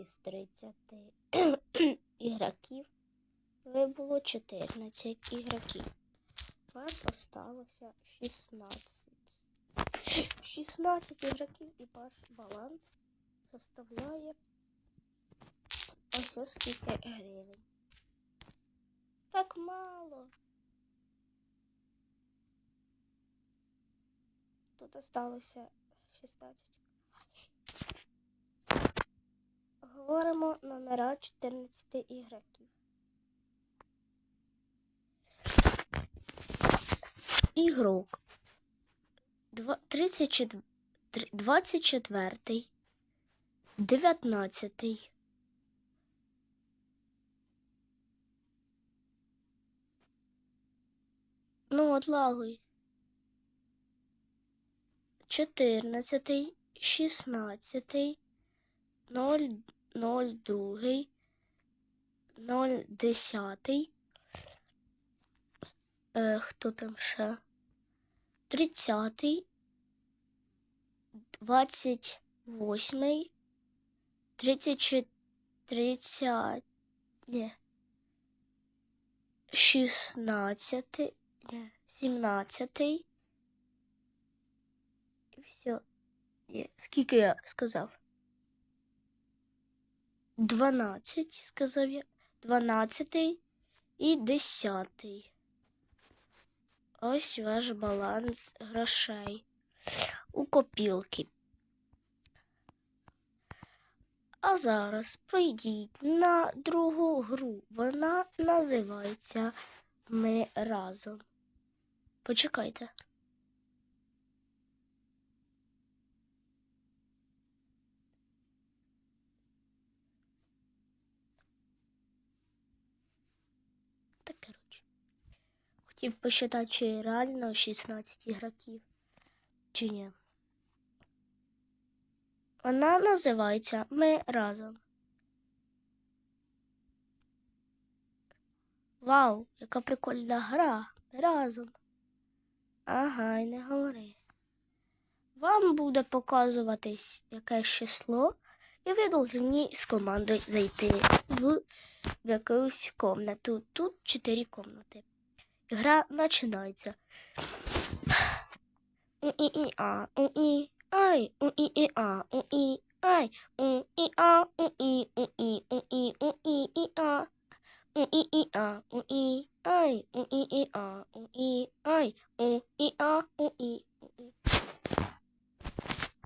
із 30 ігроків вибуло 14 ігроків. Вас осталося 16. 16 ігроків і ваш баланс составляє ось скільки гривень. Так мало. Тут осталося 16. Говоримо номера 14 ігроків. Ігрок. Два- 34, 24, 19, Ну, отлагуй. 14, 16, 0, 0, 2, 0, 10. Е, хто там ще? 30, 28, 34, 30, ні, 16, ні, 17. І все. Скільки я сказав? 12, сказав я. 12 і 10. Ось ваш баланс грошей у копілки. А зараз пройдіть на другу гру. Вона називається Ми разом. Почекайте. Так, коротше. Хотів посчитати, чи реально 16 ігроків, чи ні. Вона називається Ми разом. Вау, яка прикольна гра. Ми разом. Ага, і не говори. Вам буде показуватись якесь число, і ви повинні з командою зайти в, якусь комнату. Тут 4 комнати. Гра починається. У-і-і-а, у-і, ай, у-і-і-а, у-і, ай, у-і-а, у-і, у-і, у-і, у-і-і-а. У-і-і-а, у-і, ай, у-і-і-а, у-і, ай, у-і-а, у-і, у-і.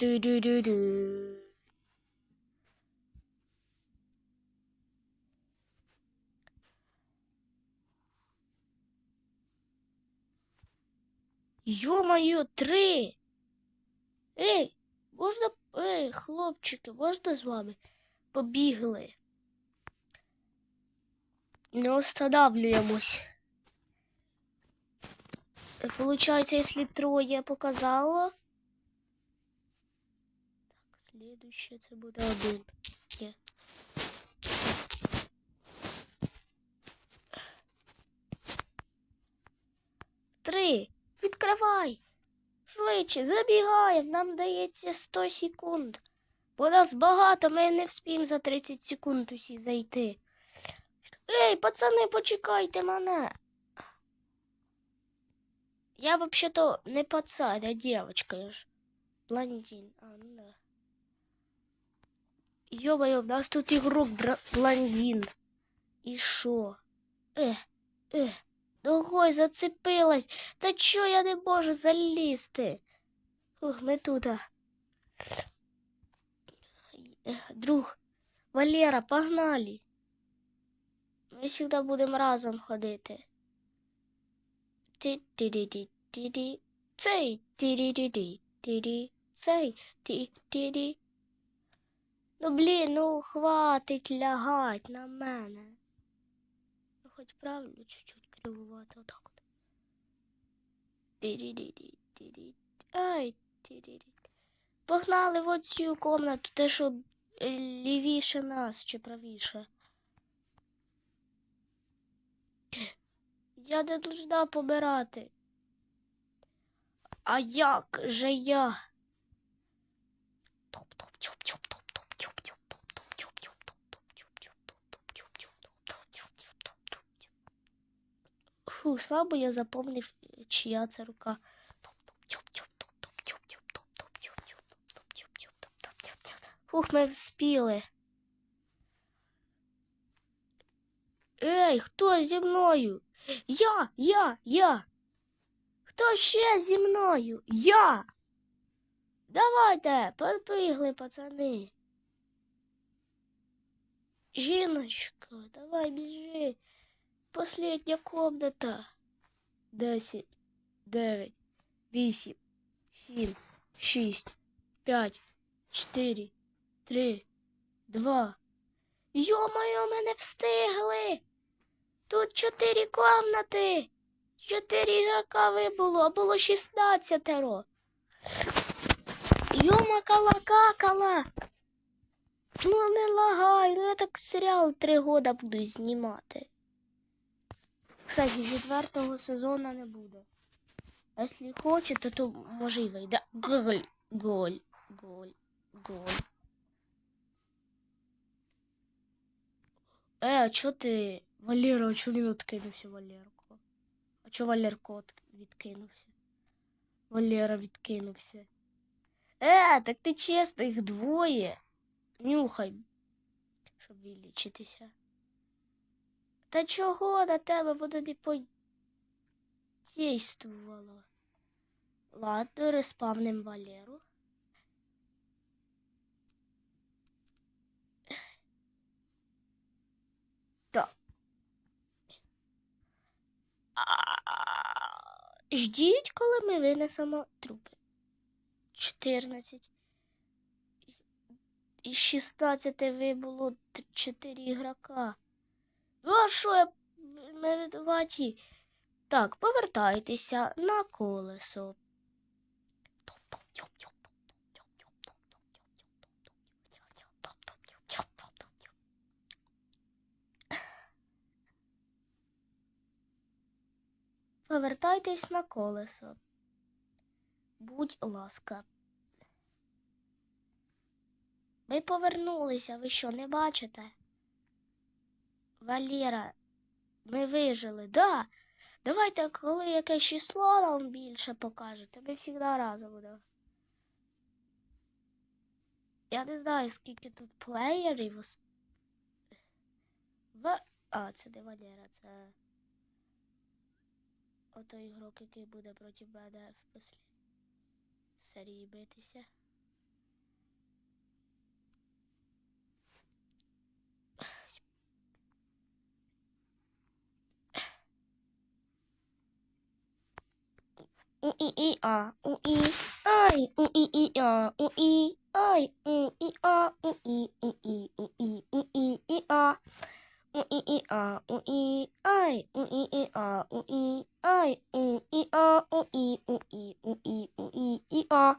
Ду-ду-ду-ду. Ё-моё, три! Ей, можна, ей, хлопчики, можна з вами? Побігли. Не останавливаемся. Получается, если трое показало. Так, следующее це буде один. Ні. Три. Відкривай. Швидше, забігаємо. Нам дається 100 секунд. Бо нас багато, ми не вспіємо за 30 секунд усі зайти. Ей, пацани, почекайте мене. Я вообще-то не пацан, а девочка я ж. Блондин. А, ну да. Ё-моё, у нас тут игрок блондин. І що? Е, е, ногой зацепилась. Та чо я не можу залізти? Ух, ми тут. Друг, Валера, погнали. Ми завжди будемо разом ходити. Ті-ті-ті-ті-ті. Цей ті-ті-ті-ті-ті. Цей ті-ті-ті. Ну, блін, ну хватить лягать на мене. Ну, хоч правильно чуть-чуть кривувати отак от. Ай. Погнали в оцю комнату, те, що е, лівіше нас чи правіше. Я не должна помирати. А як же я? Топ, топ, Фу, слабо я запомнив, чия це рука. Фух, ми вспіли. Ей, хто зі мною? Я, я, я. Хто ще зі мною? Я. Давайте, побігли, пацани. Жіночка, давай біжи. Последня комната. Десять, дев'ять, вісім, сім, шість, п'ять, чотири, три, два. Йо-моє, ми не встигли. Тут чотири комнати. Чотири ігрока вибуло, було шістнадцятеро. Йома кала-какала. Ну не лагай, ну я так серіал три года буду знімати. Кстати, четвертого сезону не буде. А якщо хочете, то може й вийде. Голь, голь, голь, голь. Е, а чо ти, Валера, а чо він відкинувся, Валерко? А чо Валерко відкинувся? Валера відкинувся. Е, так ти чесно, їх двоє. Нюхай, щоб вилічитися. Та чого на тебе воно не подействувало? Ладно, респавним Валеру. Так. Ждіть, коли ми винесемо трупи. 14. Із 16 вибуло 4 ігрока. Ну, а що я не винуваті? Так, повертайтеся на колесо. Повертайтесь на колесо. Будь ласка. Ми повернулися, ви що, не бачите? Валера, ми вижили, да. Давайте, коли якесь число нам більше покажете, ми завжди разом будемо. Я не знаю, скільки тут плеєрів. В... А, це не Валера, це. Ото ігрок, який буде проти мене в послі... серії битися. У і і а у і ай у і і а у і ай у і а у і у і у і у і і а у і і а у і ай у і і а у і ай у і а у і у і у і у і і а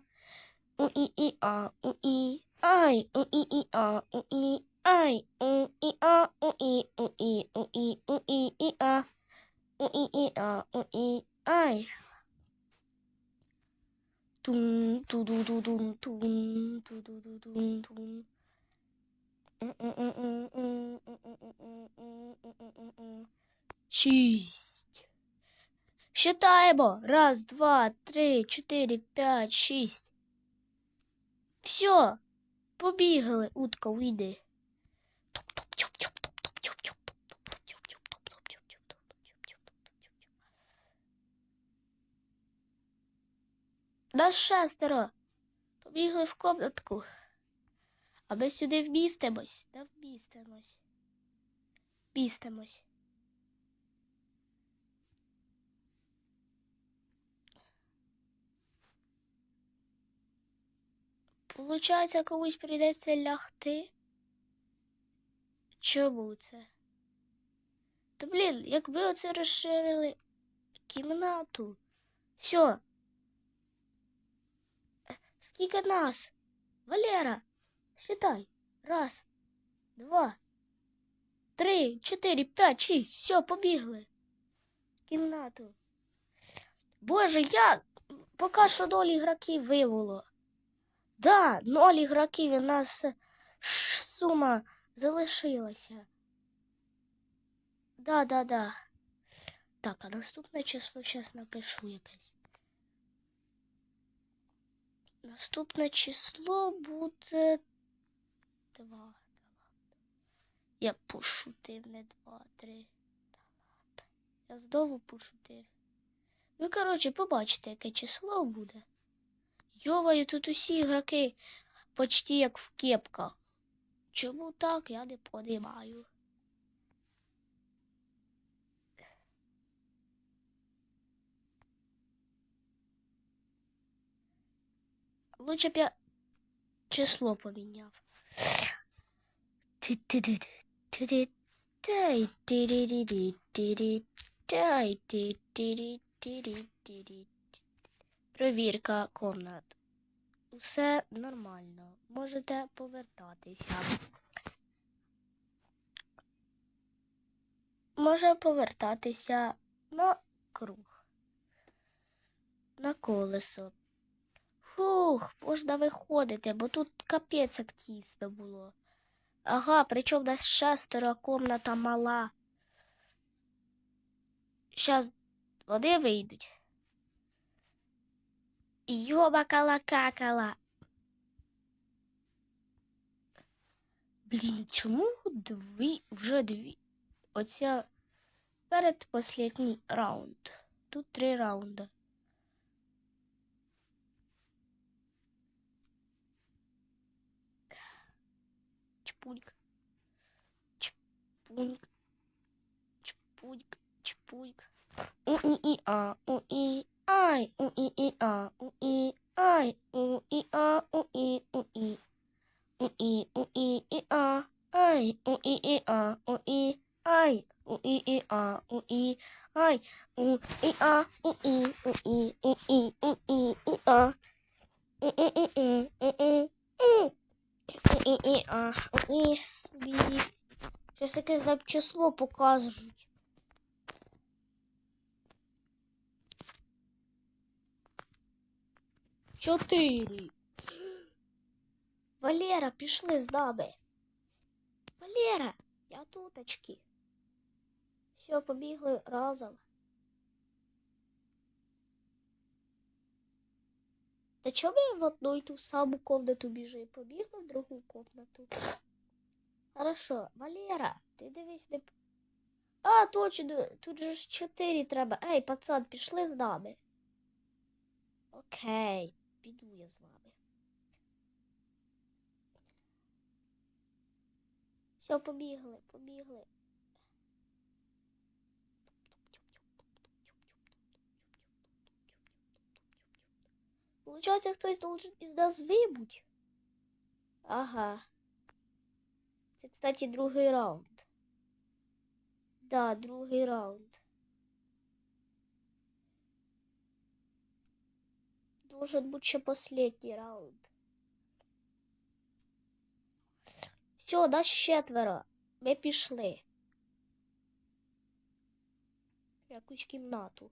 у і і а у і ай у і і а у і ай у і а у і у і у і у і і а у і і а у і ай Тун, ту ду ду дун, тун, ту ду ду дун, тун. Шість. Считаємо. Раз, два, три, чотири, п'ять, шість. Все. Побігали, утка, уйди. Нас шестеро. Побігли в комнатку. А ми сюди вмістимось. Да вмістимось. Вмістимось. Получається, комусь прийдеться лягти. Чому це? Та блін, якби оце розширили кімнату. Все. Скільки нас? Валера, считай. Раз, два, три, чотири, п'ять, шість. Все, побігли. В Кімнату. Боже, я поки що ноль ігроків вивело. Да, ноль ігроків у нас е, сума залишилася. Да, да, да. Так, а наступне число зараз напишу якесь. Наступне число буде два. Я пошутив, не два, три. Та ладно. Я знову пошутив. Ви, коротше, побачите, яке число буде. Йоваю, тут усі ігроки почти як в кепках. Чому так, я не подимаю. Лучше б я число поміняв. Провірка комнат. Усе нормально. Можете повертатися. Може повертатися на круг. На колесо. Фух, можна виходити, бо тут капець як тісно було. Ага, причому нас шестеро, комната мала. Щас вони вийдуть. Йоба какала. Блін, чому дві, вже дві? Оця передпослідній раунд. Тут три раунди. Чпуньк. Чпуньк. Чпуньк. Чпуньк. У и и а, у и ай, у и и а, у и ай, у и а, у и у и. У и у и и а, ай, у и и а, у и ай, у и и а, у и ай, у и а, у и у и у и у и и а. У у у у у у у. І, і, а, і, бі. Щось якесь там число показують. Чотири. Валера, пішли з нами. Валера, я туточки. Все, побігли разом. Та чому я в одну і ту саму комнату біжу? Побігла в другу комнату. Хорошо, Валера, ти дивись не. А, точно, тут же ж чотири треба. Ей, пацан, пішли з нами. Окей, піду я з вами. Все, побігли, побігли. Получается, хтось должен із нас вибуть. Ага. Це, кстати, другий раунд. Да, другий раунд. Должен бути ще последній раунд. Все, нас четверо. Ми пішли. Якусь кімнату.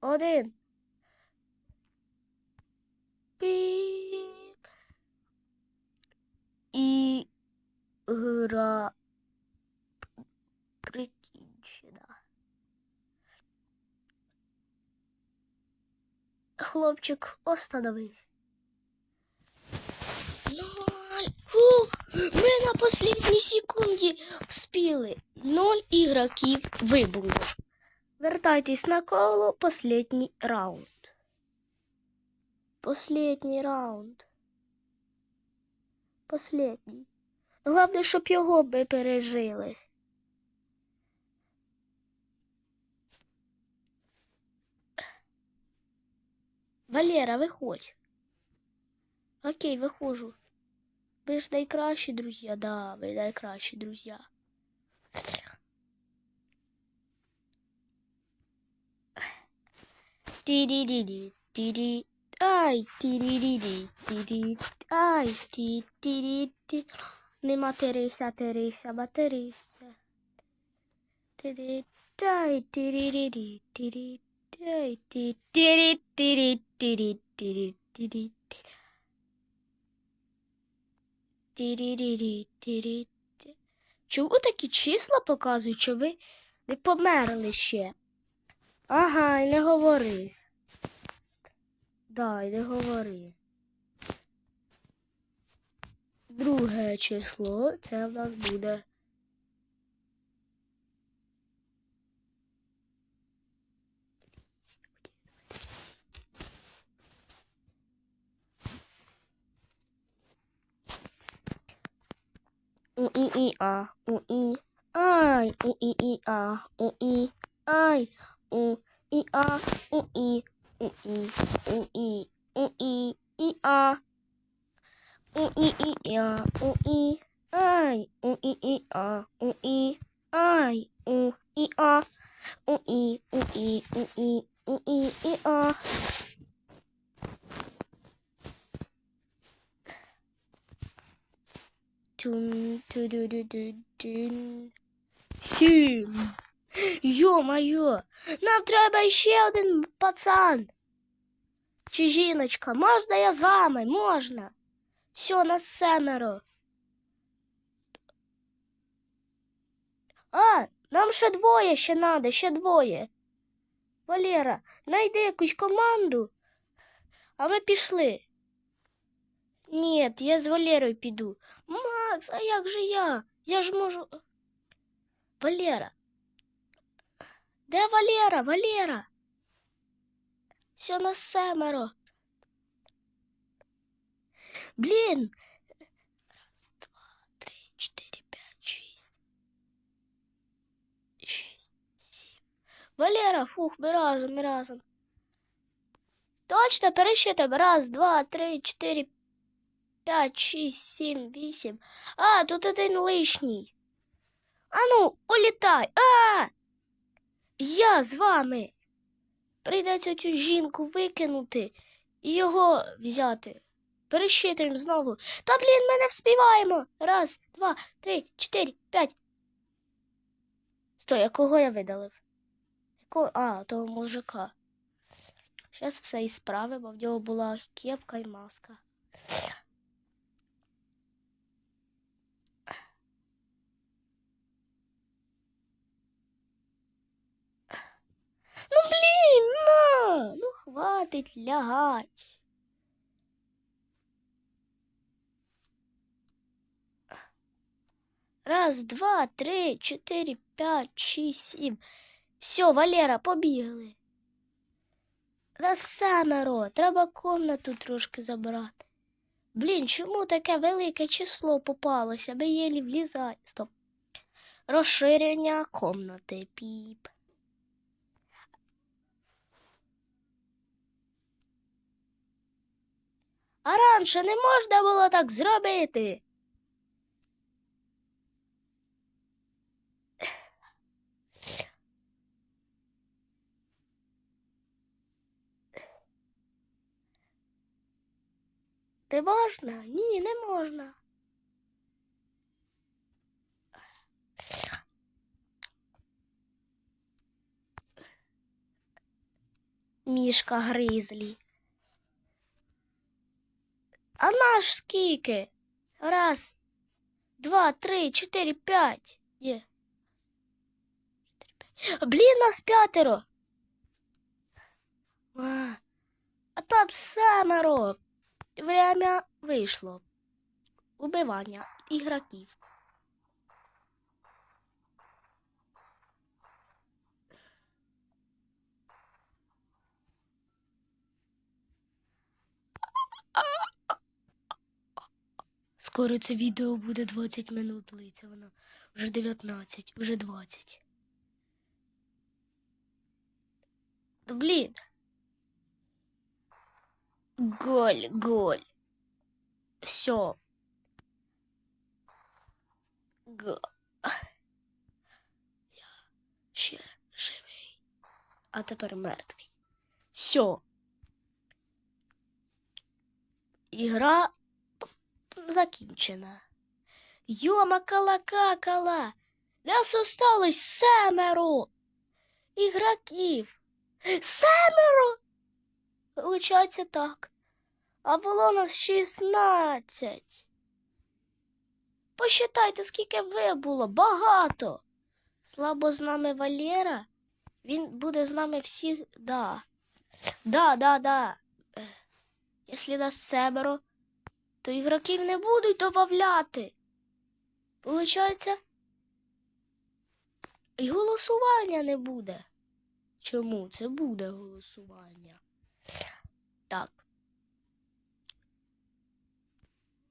Один. Пік. І гра прикінчена. Хлопчик, остановись. Ноль. Фу, ми на последній секунді вспіли. Ноль ігроків вибуло. Вертайтесь на коло, последній раунд. Последній раунд. Последній. Головне, щоб його би пережили. Валера, виходь. Окей, виходжу. Ви ж найкращі друзі, да, ви найкращі друзі. Ті-ді-ді-ді, ті-ді, ай, ті-ді-ді-ді, ті-ді, ай, ті-ді-ді-ді. Нема Тереса, Тереса, батереса. Ті-ді, ай, ті-ді-ді-ді, ті-ді, ай, ті-ді, ті-ді, ті-ді, ті-ді, ті-ді. Ті-ді-ді-ді, ті-ді. Чому такі числа показують, що ви не померли ще? Ага, і не говори. Да, і не говори. Друге число це в нас буде. У і і а, у і ай, у і і а, у і ай, on, i a, on i, on i, on i, on i, i a, on i i a, on i, aïe, on i i a, on i, aïe, on i a, on i, on i, on i, on i, i a. Tum, tu, Йо-моє, нам треба ще один пацан. Чи жіночка, можна я з вами? Можна. Все, нас семеро. А, нам ще двоє ще надо, ще двоє. Валера, найди якусь команду, а ми пішли. Ні, я з Валерою піду. Макс, а як же я? Я ж можу. Валера. Де Валера? Валера? Все на семеро. Блін. Раз, два, три, чотири, п'ять, шість. Шість, сім. Валера, фух, ми разом, ми разом. Точно пересчитаємо. Раз, два, три, чотири, п'ять, шість, сім, вісім. А, тут один лишній. Ану, улітай. А! Я з вами. Прийдеться цю жінку викинути і його взяти. Пересчитуємо знову. Та блін, ми не вспіваємо. Раз, два, три, чотири, п'ять. Стой, а кого я видалив? Якого? А, того мужика. Зараз все і справимо, в нього була кепка і маска. Ну блін, на! Ну хватить лягать. Раз, два, три, чотири, п'ять, шість, сім. Все, Валера, побігли. Нас семеро, треба комнату трошки забрати. Блін, чому таке велике число попалося? Ми єлі влізай. Стоп. Розширення комнати. Піп. А раніше не можна було так зробити. Ти можна? Ні, не можна. Мішка гризлі. А наш скільки? Раз, два, три, чотири, п'ять. Є. Блін, нас п'ятеро. А, а там семеро. Время вийшло. Убивання ігроків. Скоро це відео буде 20 минут длиться, воно вже 19, вже 20. Ну, блін. Голь, голь. Все. Г. Я ще живий. А тепер мертвий. Все. Ігра закінчена. Йома кала-какала. Нас осталось семеро ігроків. Семеро? Виходить так. А було нас 16. Посчитайте, скільки ви було. Багато. Слабо з нами Валера. Він буде з нами всіх. Да. Да, да, да. Ех, Якщо нас семеро, то ігроків не будуть додавати. Получається, і голосування не буде. Чому це буде голосування? Так.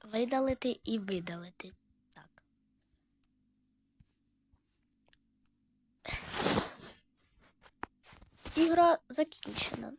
Видалити і видалити. Так. Ігра закінчена.